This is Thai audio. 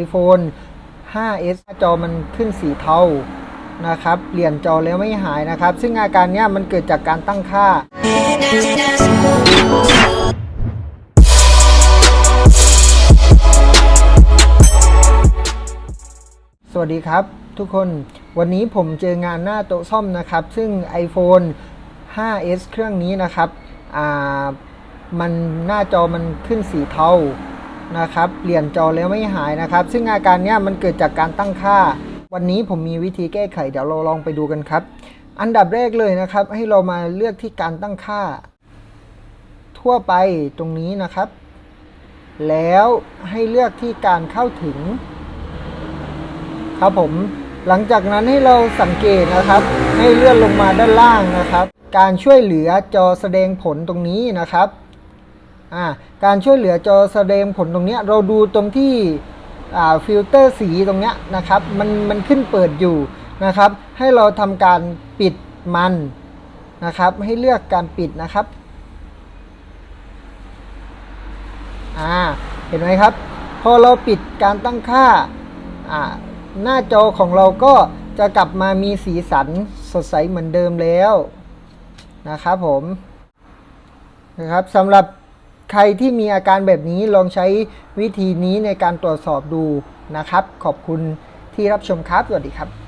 iPhone 5s หน้าจอมันขึ้นสีเทานะครับ เปลี่ยนจอแล้วไม่หายนะครับ ซึ่งอาการเนี้ยมันเกิดจากการตั้งค่า สวัสดีครับทุกคน วันนี้ผมเจองานหน้าโต๊ะซ่อมนะครับ ซึ่ง iPhone 5s เครื่องนี้นะครับอ่ามันหน้าจอมันขึ้นสีเทา นะครับเปลี่ยนจอแล้วไม่หายนะครับ ซึ่งอาการเนี้ยมันเกิดจากการตั้งค่า วันนี้ผมมีวิธีแก้ไขเดี๋ยวเราลองไปดูกันครับ อันดับแรกเลยนะครับ ให้เรามาเลือกที่การตั้งค่า ทั่วไปตรงนี้นะครับ แล้วให้เลือกที่การเข้าถึง ครับผมหลังจากนั้นให้เราสังเกตนะครับ ให้เลื่อนลงมาด้านล่างนะครับ การช่วยเหลือจอแสดงผลตรงนี้นะครับ อ่าการช่วยเหลือจอแสดงผลตรงเนี้ยเราดูตรงที่อ่าฟิลเตอร์สีตรงเนี้ยนะครับมันมันขึ้นเปิดอยู่นะครับ ให้เราทำการปิดมันนะครับ ให้เลือกการปิดนะครับอ่าเห็นไหมครับ พอเราปิดการตั้งค่าอ่าหน้าจอของเราก็จะกลับมามีสีสันสดใสเหมือนเดิมแล้วนะครับผมนะครับสำหรับ ใครที่มีอาการแบบนี้ลองใช้วิธีนี้ในการตรวจสอบดูนะครับ ขอบคุณที่รับชมครับ สวัสดีครับ